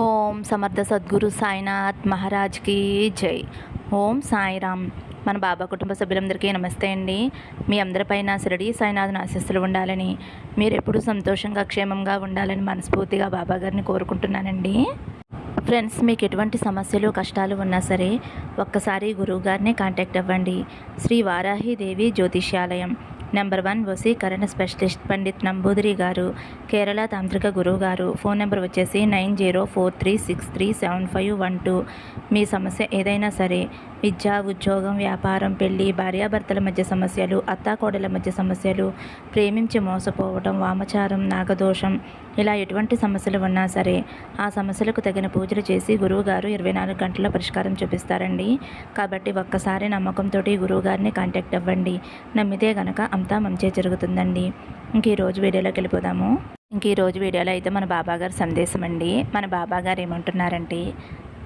ఓం సమర్థ సద్గురు సాయినాథ్ మహారాజ్కి జై. ఓం సాయిరామ్. మన బాబా కుటుంబ సభ్యులందరికీ నమస్తే అండి. మీ అందరిపైన శిరడి సాయినాథ్ ఆశస్సులు ఉండాలని మీరు ఎప్పుడూ సంతోషంగా క్షేమంగా ఉండాలని మనస్ఫూర్తిగా బాబా గారిని కోరుకుంటున్నానండి. ఫ్రెండ్స్ మీకు ఎటువంటి సమస్యలు కష్టాలు ఉన్నా సరే ఒక్కసారి గురువు గారిని కాంటాక్ట్ అవ్వండి. శ్రీ వారాహి దేవి జ్యోతిష్యాలయం. నెంబర్ వన్ వసీకరణ స్పెషలిస్ట్ పండిత్ నంబూదిరి గారు కేరళ తాంత్రిక గురువు గారు. ఫోన్ నెంబర్ వచ్చేసి nine zero four three six three seven five one two. మీ సమస్య ఏదైనా సరే విద్య ఉద్యోగం వ్యాపారం పెళ్ళి భార్యాభర్తల మధ్య సమస్యలు అత్తాకోడల మధ్య సమస్యలు ప్రేమించి మోసపోవడం వామచారం నాగదోషం ఇలా ఎటువంటి సమస్యలు ఉన్నా సరే ఆ సమస్యలకు తగిన పూజలు చేసి గురువు గారు ఇరవై నాలుగు గంటల పరిష్కారం చూపిస్తారండి. కాబట్టి ఒక్కసారి నమ్మకంతో గురువు గారిని కాంటాక్ట్ అవ్వండి. నమ్మితే గనక అంతా మంచి జరుగుతుందండి. ఇంక ఈరోజు రోజు వీడియోలోకి వెళ్ళిపోదాము. ఇంక ఈ రోజు వీడియోలో అయితే మన బాబాగారు సందేశం అండి మన బాబాగారు ఏమంటున్నారంటే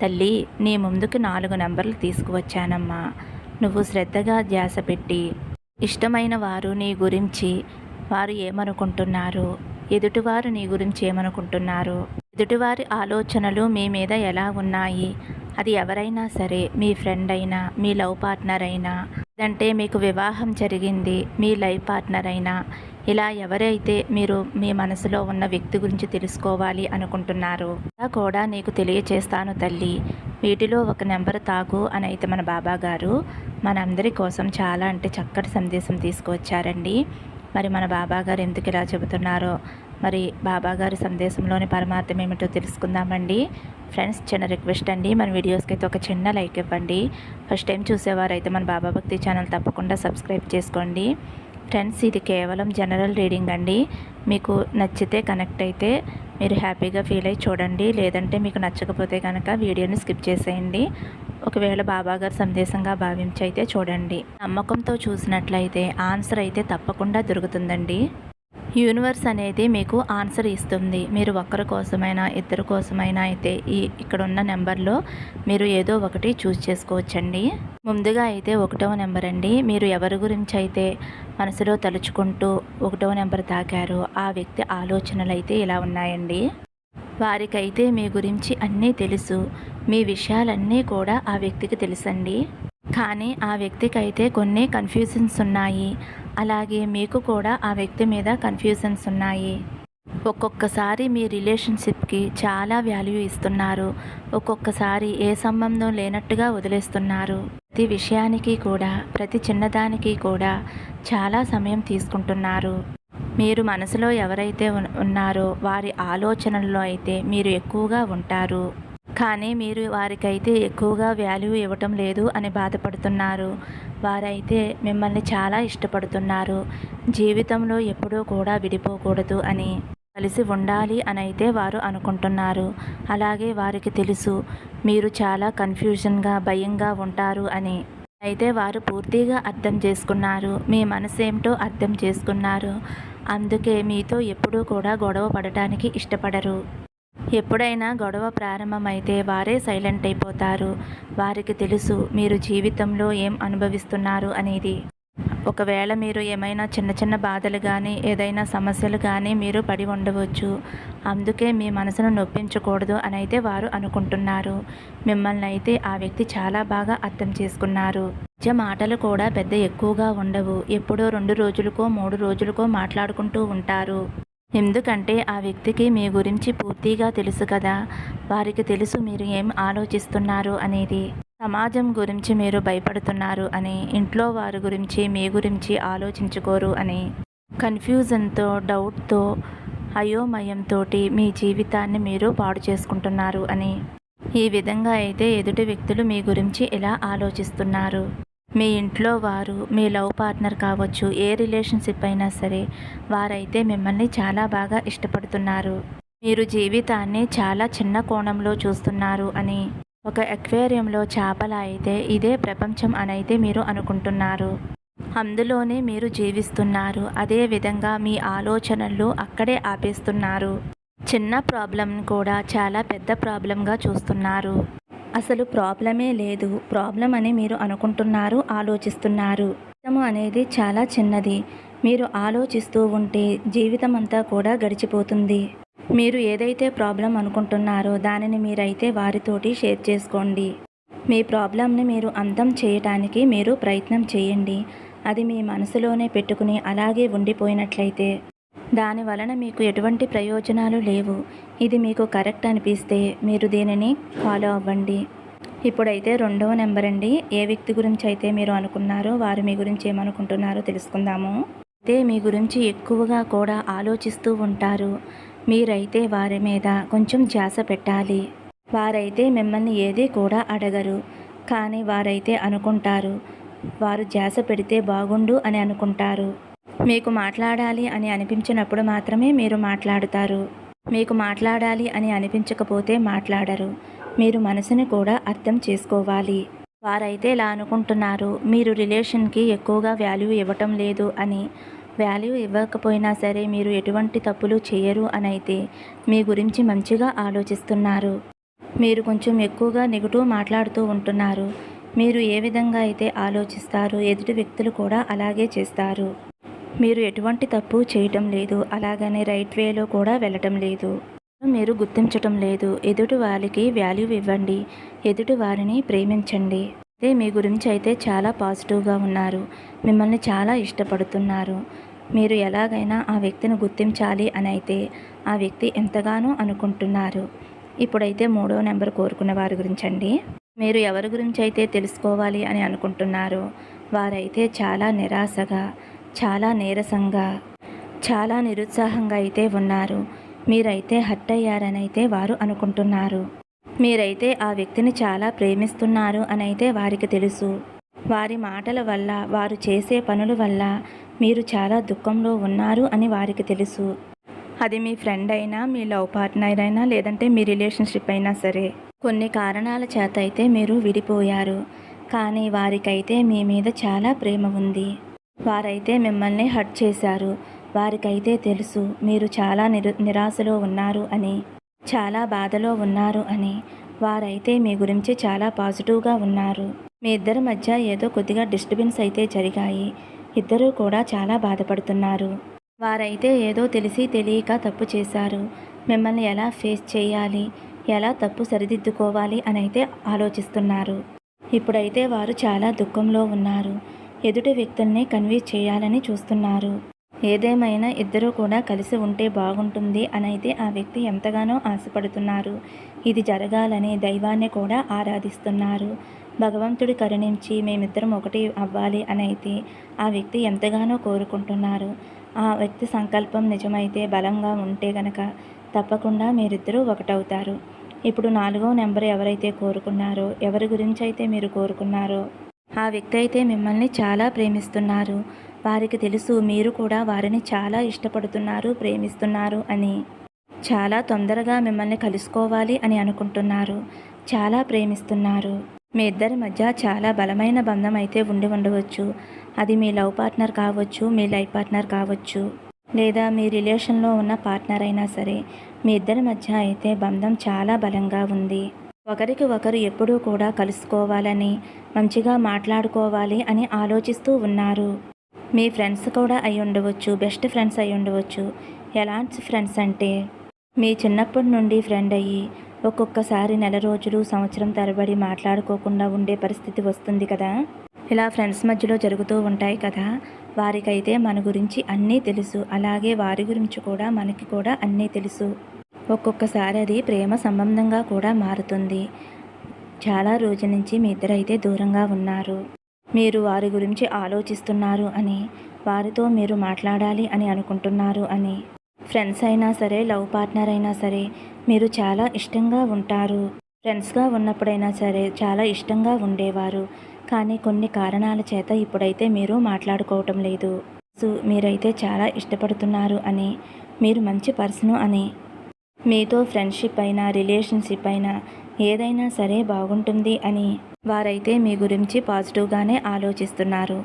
తల్లి నీ ముందుకు నాలుగు నెంబర్లు తీసుకువచ్చానమ్మా. నువ్వు శ్రద్ధగా ధ్యాస పెట్టి ఇష్టమైన వారు నీ గురించి వారు ఏమనుకుంటున్నారు? ఎదుటివారు నీ గురించి ఏమనుకుంటున్నారు? ఎదుటివారి ఆలోచనలు మీ మీద ఎలా ఉన్నాయి? అది ఎవరైనా సరే మీ ఫ్రెండ్ అయినా మీ లవ్ పార్ట్నర్ అయినా అంటే మీకు వివాహం జరిగింది మీ లైఫ్ పార్ట్నర్ అయినా ఇలా ఎవరైతే మీరు మీ మనసులో ఉన్న వ్యక్తి గురించి తెలుసుకోవాలి అనుకుంటున్నారో అలా కూడా నీకు తెలియచేస్తాను తల్లి. వీటిలో ఒక నెంబర్ తాకు అని అయితే మన బాబా గారు మనందరి కోసం చాలా అంటే చక్కటి సందేశం తీసుకువచ్చారండి. మరి మన బాబా గారు ఎందుకు ఇలా చెబుతున్నారో మరి బాబా గారి సందేశంలోని పరమార్థం ఏమిటో తెలుసుకుందామండి. ఫ్రెండ్స్ చిన్న రిక్వెస్ట్ అండి. మన వీడియోస్కి అయితే ఒక చిన్న లైక్ ఇవ్వండి. ఫస్ట్ టైం చూసేవారైతే మన బాబా భక్తి ఛానల్ తప్పకుండా సబ్స్క్రైబ్ చేసుకోండి. ఫ్రెండ్స్ ఇది కేవలం జనరల్ రీడింగ్ అండి. మీకు నచ్చితే కనెక్ట్ అయితే మీరు హ్యాపీగా ఫీల్ అయ్యి చూడండి. లేదంటే మీకు నచ్చకపోతే కనుక వీడియోని స్కిప్ చేసేయండి. ఒకవేళ బాబాగారు సందేశంగా భావించి అయితే చూడండి. నమ్మకంతో చూసినట్లయితే ఆన్సర్ అయితే తప్పకుండా దొరుకుతుందండి. యూనివర్స్ అనేది మీకు ఆన్సర్ ఇస్తుంది. మీరు ఒక్కరి కోసమైనా ఇద్దరి కోసమైనా అయితే ఈ ఇక్కడ ఉన్న నెంబర్లో మీరు ఏదో ఒకటి చూస్ చేసుకోవచ్చండి. ముందుగా అయితే ఒకటవ నెంబర్ అండి. మీరు ఎవరి గురించి అయితే మనసులో తలుచుకుంటూ ఒకటవ నెంబర్ తాకారో ఆ వ్యక్తి ఆలోచనలు అయితే ఇలా ఉన్నాయండి. వారికైతే మీ గురించి అన్నీ తెలుసు. మీ విషయాలన్నీ కూడా ఆ వ్యక్తికి తెలుసండి. కానీ ఆ వ్యక్తికి అయితే కొన్ని కన్ఫ్యూజన్స్ ఉన్నాయి. అలాగే మీకు కూడా ఆ వ్యక్తి మీద కన్ఫ్యూజన్స్ ఉన్నాయి. ఒక్కొక్కసారి మీ రిలేషన్షిప్కి చాలా వాల్యూ ఇస్తున్నారు. ఒక్కొక్కసారి ఏ సంబంధం లేనట్టుగా వదిలేస్తున్నారు. ప్రతి విషయానికి కూడా ప్రతి చిన్నదానికి కూడా చాలా సమయం తీసుకుంటున్నారు. మీరు మనసులో ఎవరైతే ఉన్నారో వారి ఆలోచనల్లో అయితే మీరు ఎక్కువగా ఉంటారు. కానీ మీరు వారికైతే ఎక్కువగా వాల్యూ ఇవ్వటం లేదు అని బాధపడుతున్నారు. వారైతే మిమ్మల్ని చాలా ఇష్టపడుతున్నారు. జీవితంలో ఎప్పుడూ కూడా విడిపోకూడదు అని కలిసి ఉండాలి అని అయితే వారు అనుకుంటున్నారు. అలాగే వారికి తెలుసు మీరు చాలా కన్ఫ్యూజన్గా భయంగా ఉంటారు అని. అయితే వారు పూర్తిగా అర్థం చేసుకున్నారు. మీ మనసు ఏమిటో అర్థం చేసుకున్నారు. అందుకే మీతో ఎప్పుడూ కూడా గొడవ పడటానికి ఇష్టపడరు. ఎప్పుడైనా గొడవ ప్రారంభమైతే వారే సైలెంట్ అయిపోతారు. వారికి తెలుసు మీరు జీవితంలో ఏం అనుభవిస్తున్నారు అనేది. ఒకవేళ మీరు ఏమైనా చిన్న చిన్న బాధలు కానీ ఏదైనా సమస్యలు కానీ మీరు పడి ఉండవచ్చు. అందుకే మీ మనసును నొప్పించకూడదు అని అయితే వారు అనుకుంటున్నారు. మిమ్మల్ని అయితే ఆ వ్యక్తి చాలా బాగా అర్థం చేసుకున్నారు. నిజ మాటలు కూడా పెద్ద ఎక్కువగా ఉండవు. ఎప్పుడో రెండు రోజులకో మూడు రోజులకో మాట్లాడుకుంటూ ఉంటారు. ఎందుకంటే ఆ వ్యక్తికి మీ గురించి పూర్తిగా తెలుసు కదా. వారికి తెలుసు మీరు ఏం ఆలోచిస్తున్నారు అనేది. సమాజం గురించి మీరు భయపడుతున్నారు అని ఇంట్లో వారి గురించి మీ గురించి ఆలోచించుకోరు అని. కన్ఫ్యూజన్తో డౌట్తో అయోమయంతో మీ జీవితాన్ని మీరు పాడు చేసుకుంటున్నారు అని. ఈ విధంగా అయితే ఎదుటి వ్యక్తులు మీ గురించి ఎలా ఆలోచిస్తున్నారు? మీ ఇంట్లో వారు మీ లవ్ పార్ట్నర్ కావచ్చు ఏ రిలేషన్షిప్ అయినా సరే వారైతే మిమ్మల్ని చాలా బాగా ఇష్టపడుతున్నారు. మీరు జీవితాన్ని చాలా చిన్న కోణంలో చూస్తున్నారు అని ఒక అక్వేరియంలో చేపల అయితే ఇదే ప్రపంచం అనైతే మీరు అనుకుంటున్నారు. అందులోనే మీరు జీవిస్తున్నారు అదే విధంగా మీ ఆలోచనలు అక్కడే ఆపేస్తున్నారు. చిన్న ప్రాబ్లం కూడా చాలా పెద్ద ప్రాబ్లంగా చూస్తున్నారు. అసలు ప్రాబ్లమే లేదు. ప్రాబ్లం అని మీరు అనుకుంటున్నారు ఆలోచిస్తున్నారు. జీవితం అనేది చాలా చిన్నది. మీరు ఆలోచిస్తూ ఉంటే జీవితం అంతా కూడా గడిచిపోతుంది. మీరు ఏదైతే ప్రాబ్లం అనుకుంటున్నారో దానిని మీరైతే వారితోటి షేర్ చేసుకోండి. మీ ప్రాబ్లంని మీరు అంతం చేయటానికి మీరు ప్రయత్నం చేయండి. అది మీ మనసులోనే పెట్టుకుని అలాగే ఉండిపోయినట్లయితే దాని వలన మీకు ఎటువంటి ప్రయోజనాలు లేవు. ఇది మీకు కరెక్ట్ అనిపిస్తే మీరు దీనిని ఫాలో అవ్వండి. ఇప్పుడైతే రెండవ నెంబర్ అండి. ఏ వ్యక్తి గురించి అయితే మీరు అనుకున్నారో వారు మీ గురించి ఏమనుకుంటున్నారో తెలుసుకుందాము. అయితే మీ గురించి ఎక్కువగా కూడా ఆలోచిస్తూ ఉంటారు. మీరైతే వారి మీద కొంచెం ధ్యాస పెట్టాలి. వారైతే మిమ్మల్ని ఏది కూడా అడగరు. కానీ వారైతే అనుకుంటారు. వారు ధ్యాస పెడితే బాగుండు అని అనుకుంటారు. మీకు మాట్లాడాలి అని అనిపించినప్పుడు మాత్రమే మీరు మాట్లాడుతారు. మీకు మాట్లాడాలి అని అనిపించకపోతే మాట్లాడరు. మీరు మనసుని కూడా అర్థం చేసుకోవాలి. వారైతే ఇలా అనుకుంటున్నారు. మీరు రిలేషన్కి ఎక్కువగా వాల్యూ ఇవ్వటం లేదు అని. వాల్యూ ఇవ్వకపోయినా సరే మీరు ఎటువంటి తప్పులు చేయరు అని అయితే మీ గురించి మంచిగా ఆలోచిస్తున్నారు. మీరు కొంచెం ఎక్కువగా నెగిటివ్ మాట్లాడుతూ ఉంటున్నారు. మీరు ఏ విధంగా అయితే ఆలోచిస్తారు ఎదుటి వ్యక్తులు కూడా అలాగే చేస్తారు. మీరు ఎటువంటి తప్పు చేయటం లేదు. అలాగని రైట్ వేలో కూడా వెళ్ళటం లేదు. మీరు గుర్తించటం లేదు. ఎదుటి వారికి వాల్యూ ఇవ్వండి. ఎదుటి వారిని ప్రేమించండి. అదే మీ గురించి అయితే చాలా పాజిటివ్గా ఉన్నారు. మిమ్మల్ని చాలా ఇష్టపడుతున్నారు. మీరు ఎలాగైనా ఆ వ్యక్తిని గుర్తించాలి అని అయితే ఆ వ్యక్తి ఎంతగానో అనుకుంటున్నారు. ఇప్పుడైతే మూడో నెంబర్ కోరుకున్న వారి గురించండి. మీరు ఎవరి గురించి అయితే తెలుసుకోవాలి అని అనుకుంటున్నారో వారైతే చాలా నిరాశగా చాలా నీరసంగా చాలా నిరుత్సాహంగా అయితే ఉన్నారు. మీరైతే హట్ అయ్యారని అయితే వారు అనుకుంటున్నారు. మీరైతే ఆ వ్యక్తిని చాలా ప్రేమిస్తున్నారు అని అయితే వారికి తెలుసు. వారి మాటల వల్ల వారు చేసే పనుల వల్ల మీరు చాలా దుఃఖంలో ఉన్నారు అని వారికి తెలుసు. అది మీ ఫ్రెండ్ అయినా మీ లవ్ పార్ట్నర్ అయినా లేదంటే మీ రిలేషన్షిప్ అయినా సరే. కొన్ని కారణాల చేత అయితే మీరు విడిపోయారు. కానీ వారికైతే మీ మీద చాలా ప్రేమ ఉంది. వారైతే మిమ్మల్ని హట్ చేశారు. వారికైతే తెలుసు మీరు చాలా నిరు నిరాశలో ఉన్నారు అని చాలా బాధలో ఉన్నారు అని. వారైతే మీ గురించి చాలా పాజిటివ్గా ఉన్నారు. మీ ఇద్దరి మధ్య ఏదో కొద్దిగా డిస్టర్బెన్స్ అయితే జరిగాయి. ఇద్దరూ కూడా చాలా బాధపడుతున్నారు. వారైతే ఏదో తెలిసి తెలియక తప్పు చేశారు. మిమ్మల్ని ఎలా ఫేస్ చేయాలి? ఎలా తప్పు సరిదిద్దుకోవాలి అని అయితే ఆలోచిస్తున్నారు. ఇప్పుడైతే వారు చాలా దుఃఖంలో ఉన్నారు. ఎదుటి వ్యక్తుల్ని కన్విన్స్ చేయాలని చూస్తున్నారు. ఏదేమైనా ఇద్దరూ కూడా కలిసి ఉంటే బాగుంటుంది అనైతే ఆ వ్యక్తి ఎంతగానో ఆశపడుతున్నారు. ఇది జరగాలని దైవాన్ని కూడా ఆరాధిస్తున్నారు. భగవంతుడి కరుణించి మేమిద్దరం ఒకటి అవ్వాలి అనైతే ఆ వ్యక్తి ఎంతగానో కోరుకుంటున్నారు. ఆ వ్యక్తి సంకల్పం నిజమైతే బలంగా ఉంటే గనక తప్పకుండా మీరిద్దరూ ఒకటవుతారు. ఇప్పుడు నాలుగో నెంబర్ ఎవరైతే కోరుకున్నారో ఎవరి గురించి అయితే మీరు కోరుకున్నారో ఆ వ్యక్తి అయితే మిమ్మల్ని చాలా ప్రేమిస్తున్నారు. వారికి తెలుసు మీరు కూడా వారిని చాలా ఇష్టపడుతున్నారు ప్రేమిస్తున్నారు అని. చాలా తొందరగా మిమ్మల్ని కలుసుకోవాలి అని అనుకుంటున్నారు. చాలా ప్రేమిస్తున్నారు. మీ ఇద్దరి మధ్య చాలా బలమైన బంధం అయితే ఉండి ఉండవచ్చు. అది మీ లవ్ పార్ట్నర్ కావచ్చు మీ లైఫ్ పార్ట్నర్ కావచ్చు లేదా మీ రిలేషన్లో ఉన్న పార్ట్నర్ అయినా సరే. మీ ఇద్దరి మధ్య అయితే బంధం చాలా బలంగా ఉంది. ఒకరికి ఒకరు ఎప్పుడూ కూడా కలుసుకోవాలని మంచిగా మాట్లాడుకోవాలి అని ఆలోచిస్తూ ఉన్నారు. మీ ఫ్రెండ్స్ కూడా అయి ఉండవచ్చు బెస్ట్ ఫ్రెండ్స్ అయి ఉండవచ్చు. ఎలాంటి ఫ్రెండ్స్ అంటే మీ చిన్నప్పటి నుండి ఫ్రెండ్ అయ్యి ఒక్కొక్కసారి నెల రోజులు సంవత్సరం తరబడి మాట్లాడుకోకుండా ఉండే పరిస్థితి వస్తుంది కదా? ఇలా ఫ్రెండ్స్ మధ్యలో జరుగుతూ ఉంటాయి కదా? వారికైతే మన గురించి అన్నీ తెలుసు. అలాగే వారి గురించి కూడా మనకి కూడా అన్నీ తెలుసు. ఒక్కొక్కసారి అది ప్రేమ సంబంధంగా కూడా మారుతుంది. చాలా రోజుల నుంచి మీ ఇద్దరైతే దూరంగా ఉన్నారు. మీరు వారి గురించి ఆలోచిస్తున్నారు అని వారితో మీరు మాట్లాడాలి అని అనుకుంటున్నారు అని. ఫ్రెండ్స్ అయినా సరే లవ్ పార్ట్నర్ అయినా సరే మీరు చాలా ఇష్టంగా ఉంటారు. ఫ్రెండ్స్గా ఉన్నప్పుడైనా సరే చాలా ఇష్టంగా ఉండేవారు. కానీ కొన్ని కారణాల చేత ఇప్పుడైతే మీరు మాట్లాడుకోవటం లేదు. సో మీరైతే చాలా ఇష్టపడుతున్నారు అని మీరు మంచి పర్సను అని మీతో ఫ్రెండ్షిప్ అయినా రిలేషన్షిప్ అయినా ఏదైనా సరే బాగుంటుంది అని వారైతే మీ గురించి పాజిటివ్గానే ఆలోచిస్తున్నారు.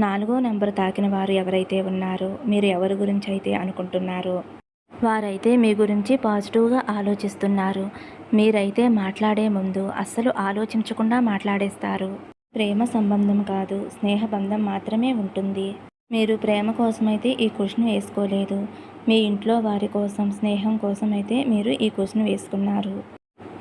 నాలుగో నెంబర్ తాకిన వారు ఎవరైతే ఉన్నారో మీరు ఎవరి గురించి అయితే అనుకుంటున్నారో వారైతే మీ గురించి పాజిటివ్గా ఆలోచిస్తున్నారు. మీరైతే మాట్లాడే ముందు అస్సలు ఆలోచించకుండా మాట్లాడేస్తారు. ప్రేమ సంబంధం కాదు స్నేహ బంధం మాత్రమే ఉంటుంది. మీరు ప్రేమ కోసమైతే ఈ క్వశ్చన్ వేసుకోలేదు. మీ ఇంట్లో వారి కోసం స్నేహం కోసం అయితే మీరు ఈ క్వశ్చన్ వేసుకున్నారు.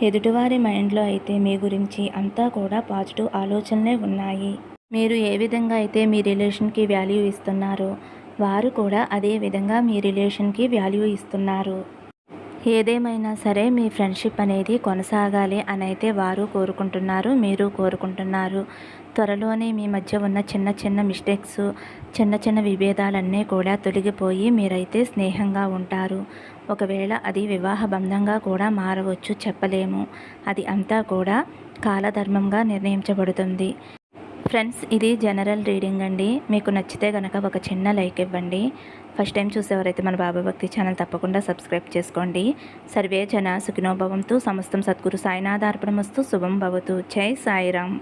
ఎదుటివారి మైండ్లో అయితే మీ గురించి అంతా కూడా పాజిటివ్ ఆలోచనలే ఉన్నాయి. మీరు ఏ విధంగా అయితే మీ రిలేషన్కి వాల్యూ ఇస్తున్నారో వారు కూడా అదే విధంగా మీ రిలేషన్కి వాల్యూ ఇస్తున్నారు. ఏదేమైనా సరే మీ ఫ్రెండ్షిప్ అనేది కొనసాగాలి అని అయితే వారు కోరుకుంటున్నారు మీరు కోరుకుంటున్నారు. త్వరలోనే మీ మధ్య ఉన్న చిన్న చిన్న మిస్టేక్స్ చిన్న చిన్న విభేదాలన్నీ కూడా తొలగిపోయి మీరైతే స్నేహంగా ఉంటారు. ఒకవేళ అది వివాహ బంధంగా కూడా మారవచ్చు చెప్పలేము. అది అంతా కూడా కాలధర్మంగా నిర్ణయించబడుతుంది. ఫ్రెండ్స్ ఇది జనరల్ రీడింగ్ అండి. మీకు నచ్చితే కనుక ఒక చిన్న లైక్ ఇవ్వండి. ఫస్ట్ టైం చూసేవారైతే మన బాబా భక్తి ఛానల్ తప్పకుండా సబ్స్క్రైబ్ చేసుకోండి. సర్వే జన సుఖినోభవంతో సమస్తం సద్గురు సాయినాథార్పణమస్తు శుభం భవతు. జై సాయిరామ్.